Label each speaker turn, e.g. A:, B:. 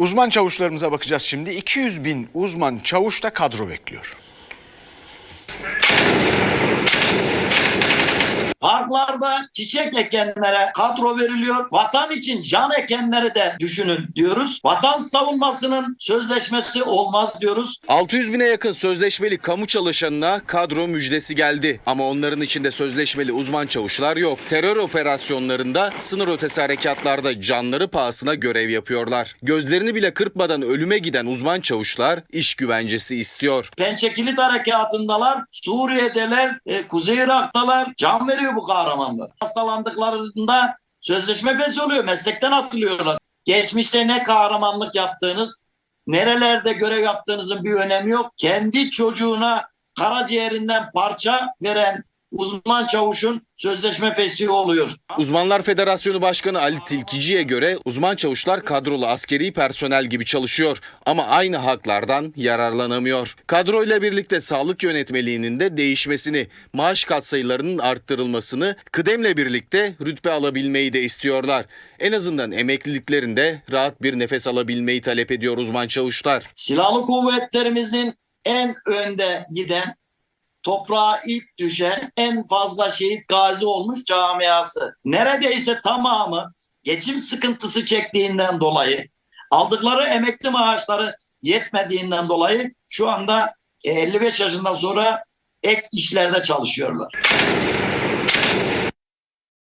A: Uzman çavuşlarımıza bakacağız şimdi. 200 bin uzman çavuş da kadro bekliyor.
B: Parklarda çiçek ekenlere kadro veriliyor. Vatan için can ekenleri de düşünün diyoruz. Vatan savunmasının sözleşmesi olmaz diyoruz.
C: 600 bine yakın sözleşmeli kamu çalışanına kadro müjdesi geldi. Ama onların içinde sözleşmeli uzman çavuşlar yok. Terör operasyonlarında, sınır ötesi harekatlarda canları pahasına görev yapıyorlar. Gözlerini bile kırpmadan ölüme giden uzman çavuşlar iş güvencesi istiyor.
B: Pençe Kilit Harekatı'ndalar. Suriye'deler, e, Kuzey Irak'talar. Can veriyor bu kahramanlar. Hastalandıklarında sözleşme pes oluyor. Meslekten atılıyorlar. Geçmişte ne kahramanlık yaptığınız, nerelerde görev yaptığınızın bir önemi yok. Kendi çocuğuna karaciğerinden parça veren uzman çavuşun sözleşme pesi oluyor.
C: Uzmanlar Federasyonu Başkanı Ali Tilkici'ye göre uzman çavuşlar kadrolu askeri personel gibi çalışıyor ama aynı haklardan yararlanamıyor. Kadroyla birlikte sağlık yönetmeliğinin de değişmesini, maaş katsayılarının arttırılmasını, kıdemle birlikte rütbe alabilmeyi de istiyorlar. En azından emekliliklerinde rahat bir nefes alabilmeyi talep ediyor uzman çavuşlar.
B: Silahlı kuvvetlerimizin en önde giden, toprağa ilk düşen, en fazla şehit gazi olmuş camiası. Neredeyse tamamı geçim sıkıntısı çektiğinden dolayı, aldıkları emekli maaşları yetmediğinden dolayı şu anda 55 yaşından sonra ek işlerde çalışıyorlar.